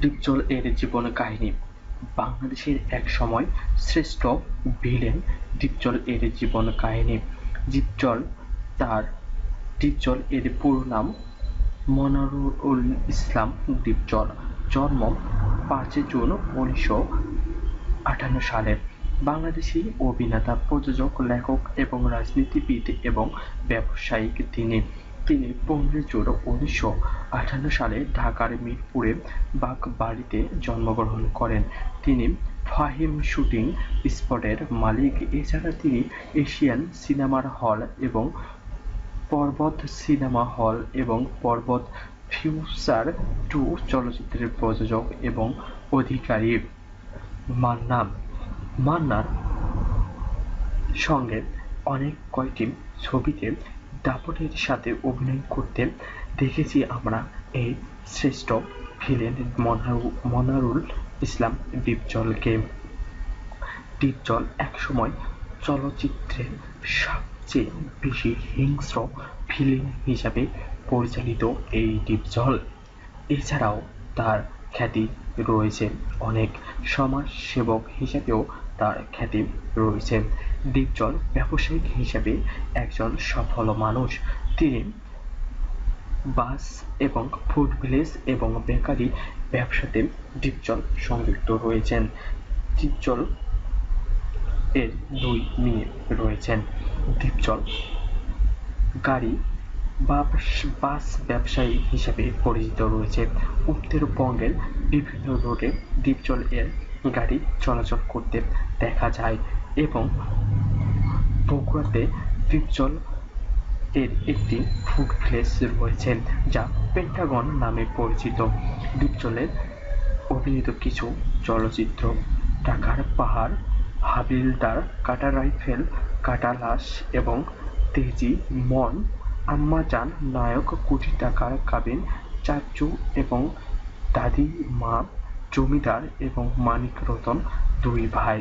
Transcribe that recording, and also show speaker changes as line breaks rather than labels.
ডিপজল এর জীবন কাহিনী। বাংলাদেশের এক সময় শ্রেষ্ঠ ভিলেন ডিপজল এর জীবন কাহিনী। ডিপজল তার ডিপজল এর পুরো নাম মনারুল ইসলাম ডিপজল জন্ম পাঁচই জুন উনিশশো আটান্ন সালে। বাংলাদেশি অভিনেতা, প্রযোজক, লেখক এবং রাজনীতিবিদ এবং ব্যবসায়িক তিনি। তিনি পনেরোই জুন উনিশশো আটান্ন সালে ঢাকার মিরপুরে বাগবাড়িতে জন্মগ্রহণ করেন। তিনি ফাহিম শুটিং স্পটের মালিক। এছাড়া তিনি এশিয়ান সিনেমার হল এবং পর্বত সিনেমা হল এবং পর্বত ফিউচার টু চলচ্চিত্রের প্রযোজক এবং অধিকারী মান্না। মান্নার সঙ্গে অনেক কয়টি ছবিতে দাপটের সাথে অভিনয় করতে দেখেছি আমরা এই শ্রেষ্ঠ ভিলেন মনারুল ইসলাম ডিপজলকে ডিপজল একসময় চলচ্চিত্রে সবচেয়ে বেশি হিংস্র ভিলেন হিসাবে পরিচালিত এই ডিপজল এছাড়াও তার খ্যাতি রয়েছে। অনেক সমাজসেবক হিসেবেও তার খ্যাতি রয়েছে। ডিপজল ব্যবসায়িক হিসেবে একজন সফল মানুষ। তিনি বাস এবং ফুড ভিলেজ এবং বেকারি ব্যবসাতে ডিপজল সংযুক্ত রয়েছেন। ডিপজল এর দুই মেয়ে রয়েছেন। ডিপজল গাড়ি বাস ব্যবসায়ী হিসেবে পরিচিত রয়েছে। উত্তরবঙ্গের বিভিন্ন রোডে ডিপজল এর গাড়ি চলাচল করতে দেখা যায় এবং বগুড়াতে ডিপজল এর একটি ফুড প্লেস রয়েছে যা পেন্টাগন নামে পরিচিত। ডিপজলের অভিনীত কিছু চলচ্চিত্র টাকার পাহাড়, হাবিলদার কাটা রাইফেল, কাটা লাশ এবং তেজি মন আম্মাজান নায়ক কোটি টাকার কাবিন, চাচু এবং দাদি মা, জমিদার এবং মানিক রতন, দুই ভাই।